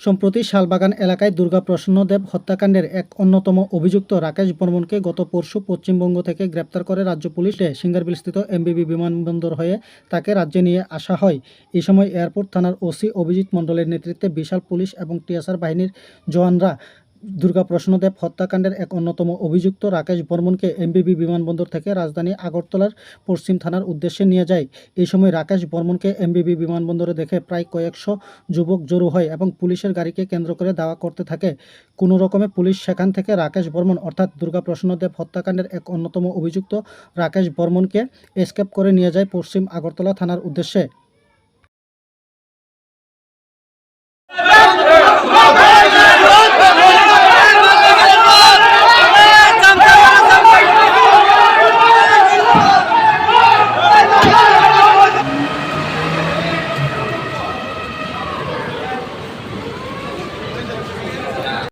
সম্প্রতি শালবাগান এলাকায় দুর্গা প্রসন্নদেব হত্যাকাণ্ডের এক অন্যতম অভিযুক্ত রাকেশ বর্মনকে গত পরশু পশ্চিমবঙ্গ থেকে গ্রেপ্তার করে রাজ্য পুলিশে সিঙ্গারবিলস্থিত এমবিবি বিমানবন্দর হয়ে তাকে রাজ্যে নিয়ে আসা হয়। এই সময় এয়ারপোর্ট থানার ওসি অভিজিৎ মণ্ডলের নেতৃত্বে বিশাল পুলিশ এবং টিএসআর বাহিনীর জওয়ানরা দুর্গা প্রসন্নদেব হত্যাকাণ্ডের এক অন্যতম অভিযুক্ত রাকেশ বর্মনকে এমবিবি বিমানবন্দর থেকে রাজধানী আগরতলার পশ্চিম থানার উদ্দেশ্যে নিয়ে যায়। এই সময় রাকেশ বর্মনকে এমবিবি বিমানবন্দরে দেখে প্রায় কয়েকশো যুবক জড়ো হয় এবং পুলিশের গাড়িকে কেন্দ্র করে দাওয়া করতে থাকে। কোনো রকমে পুলিশ সেখান থেকে রাকেশ বর্মন অর্থাৎ দুর্গা প্রসন্নদেব হত্যাকাণ্ডের এক অন্যতম অভিযুক্ত রাকেশ বর্মনকে এসকেপ করে নিয়ে যায় পশ্চিম আগরতলা থানার উদ্দেশ্যে।